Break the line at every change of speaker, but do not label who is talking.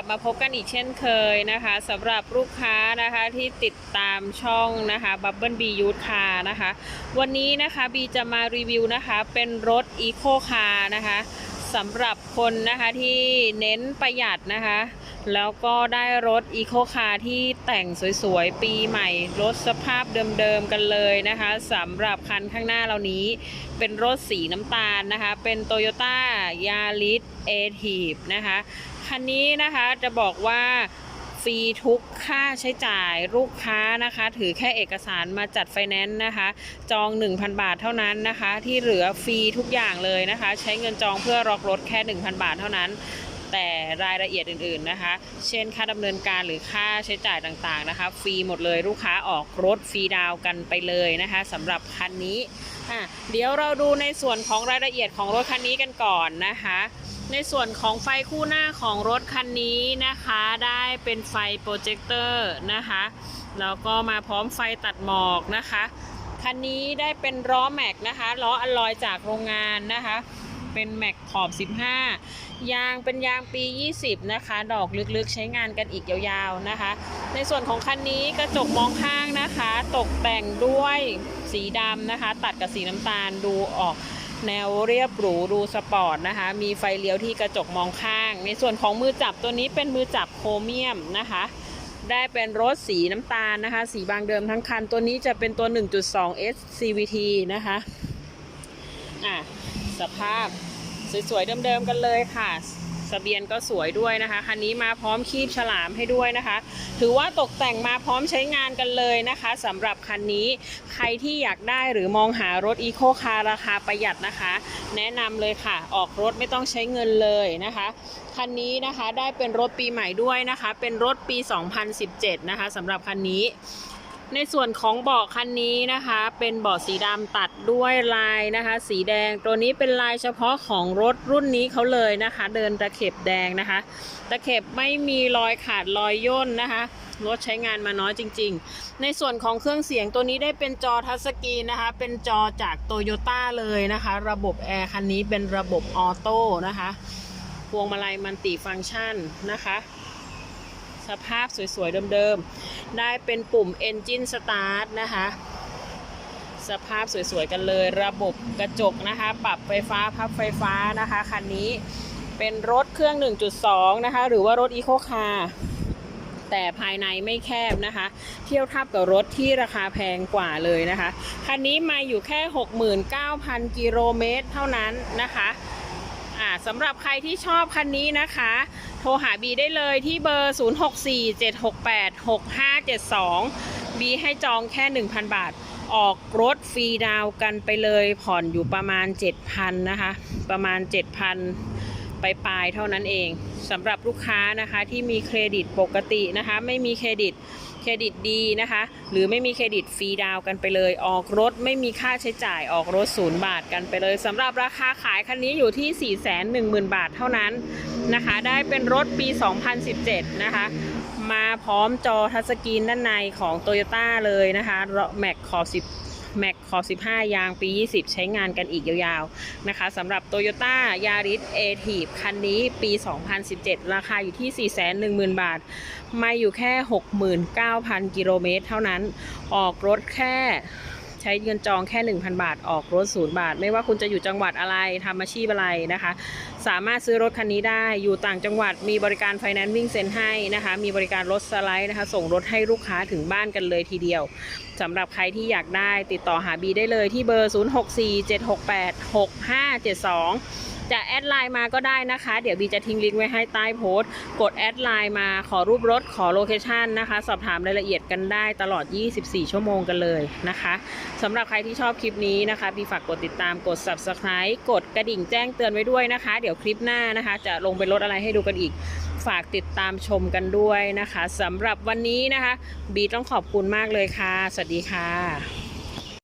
สวัสดีค่ะกลับมาพบกันอีกเช่นเคยนะคะสำหรับลูกค้านะคะที่ติดตามช่องนะคะ Bubble B Youth Car นะคะ วันนี้นะคะบีจะมารีวิวนะคะเป็นรถ Eco Car นะคะสำหรับคนนะคะที่เน้นประหยัดนะคะ แล้วก็ได้รถ Eco Car ที่แต่งสวยๆ ปีใหม่ รถสภาพเดิมๆกันเลยนะคะสำหรับคันข้างหน้าเรานี้ เป็นรถสีน้ำตาลนะคะ เป็น Toyota Yaris a t i v นะคะ คันนี้นะคะจะบอกว่าฟรีทุกค่าใช้จ่ายลูกค้านะคะ ถือแค่เอกสารมาจัดไฟแนนซ์นะคะ จอง 1,000 บาทเท่านั้นนะคะ ที่เหลือฟรีทุกอย่างเลยนะคะ ใช้เงินจองเพื่อรอกรถแค่ 1,000 บาทเท่านั้น แต่รายละเอียดอื่นๆนะคะ เช่นค่าดำเนินการหรือค่าใช้จ่ายต่างๆนะคะ ฟรีหมดเลยลูกค้าออกรถฟรีดาวกันไปเลยนะคะสำหรับคันนี้อะเดี๋ยวเราดูในส่วนของรายละเอียดของรถคันนี้กันก่อนนะคะ ในส่วนของไฟคู่หน้าของรถคันนี้นะคะ ได้เป็นไฟโปรเจคเตอร์นะคะแล้วก็มาพร้อมไฟตัดหมอกนะคะคันนี้ได้เป็นล้อแม็กนะคะล้ออลลอยจากโรงงานนะคะ เป็นแม็กขอบ 15 ยางเป็นยางปี 20 นะคะ ดอกลึกๆใช้งานกันอีกยาวๆนะคะ ในส่วนของคันนี้กระจกมองข้างนะคะ ตกแต่งด้วยสีดำนะคะ ตัดกับสีน้ำตาลดูออกแนวเรียบหรูดูสปอร์ตนะคะ มีไฟเลี้ยวที่กระจกมองข้าง ในส่วนของมือจับตัวนี้เป็นมือจับโครเมียมนะคะ ได้เป็นรถสีน้ำตาลนะคะ สีบางเดิมทั้งคัน ตัวนี้จะเป็นตัว 1.2 S CVT นะคะ อะ สภาพสวยๆเดิมๆกันเลยค่ะสเบียนก็สวยด้วยนะคะคันนี้มาพร้อมคีบฉลามให้ด้วยนะคะ ถือว่าตกแต่งมาพร้อมใช้งานกันเลยนะคะสำหรับคันนี้ใครที่อยากได้หรือมองหารถอีโคคาร์ราคาประหยัดนะคะ แนะนำเลยค่ะ ออกรถไม่ต้องใช้เงินเลยนะคะคันนี้นะคะได้เป็นรถปีใหม่ด้วยนะคะ เป็นรถปี 2017 นะคะสำหรับคันนี้ ในส่วนของเบาะคันนี้นะคะ เป็นเบาะสีดำตัดด้วยลายนะคะ สีแดงตัวนี้เป็นลายเฉพาะของรถรุ่นนี้เขาเลยนะคะ เดินตะเข็บแดงนะคะ ตะเข็บไม่มีรอยขาดรอยย่นนะคะรถใช้งานมาน้อยจริง ๆ ในส่วนของเครื่องเสียงตัวนี้ได้เป็นจอทัชสกรีนนะคะ เป็นจอจากโตโยต้าเลยนะคะ ระบบแอร์คันนี้เป็นระบบออโต้นะคะ พวงมาลัยมันติฟังก์ชันนะคะ สภาพสวยๆเดิมๆ ได้เป็นปุ่ม Engine Start นะคะ สภาพสวยๆกันเลยระบบกระจกนะคะ ปรับไฟฟ้าพับไฟฟ้านะคะ คันนี้เป็นรถเครื่อง 1.2 นะคะ หรือว่ารถ Eco Car แต่ภายในไม่แคบนะคะ เทียบเทับกับรถที่ราคาแพงกว่าเลยนะคะ คันนี้มาอยู่แค่ 69,000 กิโลเมตรเท่านั้นนะคะอ่าสำหรับใครที่ชอบคันนี้นะคะ โทรหาบีได้เลยที่เบอร์ 0647686572 บีให้จองแค่ 1,000 บาท ออกรถฟรีดาวกันไปเลยผ่อนอยู่ประมาณ 7,000 นะคะ ประมาณ 7,000 ไปปลายเท่านั้นเองสำหรับลูกค้านะคะที่มีเครดิตปกตินะคะ ไม่มีเครดิตเครดิตดีนะคะ หรือไม่มีเครดิตฟรีดาวกันไปเลย ออกรถไม่มีค่าใช้จ่ายออกรถศูนย์บาทกันไปเลยสำหรับราคาขายคันนี้อยู่ที่ 410,000 บาทเท่านั้น นะคะ ได้เป็นรถปี 2017 นะคะ มาพร้อมจอทัชสกรีนด้านในของ t o y ยต้เลยนะคะแม็กขอบ10แม็กขอบ15 ยางปี 20 ใช้งานกันอีกยาวๆ นะคะสำหรับ Toyota Yaris a t i v คันนี้ปี 2017 ราคาอยู่ที่ 410,000 บาท ไม่อยู่แค่ 69,000 กิโลเมตรเท่านั้น ออกรถแค่ ใช้เงินจองแค่ 1,000 บาทออกรถศูนย์บาท ไม่ว่าคุณจะอยู่จังหวัดอะไรทำอาชีพอะไรนะคะ สามารถซื้อรถคันนี้ได้อยู่ต่างจังหวัดมีบริการไฟแนนซ์วิ่งเซ็นให้นะคะ มีบริการรถสไลด์นะคะ ส่งรถให้ลูกค้าถึงบ้านกันเลยทีเดียวสำหรับใครที่อยากได้ติดต่อหาบีได้เลยที่เบอร์ 0647686572 จะแอดไลน์มาก็ได้นะคะ เดี๋ยวบีจะทิ้งลิงก์ไว้ให้ใต้โพสต์ กดแอดไลน์มาขอรูปรถขอโลเคชันนะคะ สอบถามรายละเอียดกันได้ตลอด 24 ชั่วโมงกันเลยนะคะสำหรับใครที่ชอบคลิปนี้นะคะบีฝากกดติดตามกด subscribe กดกระดิ่งแจ้งเตือนไว้ด้วยนะคะ เดี๋ยวคลิปหน้านะคะ จะลงเป็นรถอะไรให้ดูกันอีกฝากติดตามชมกันด้วยนะคะสำหรับวันนี้นะคะ บีต้องขอบคุณมากเลยค่ะ สวัสดีค่ะ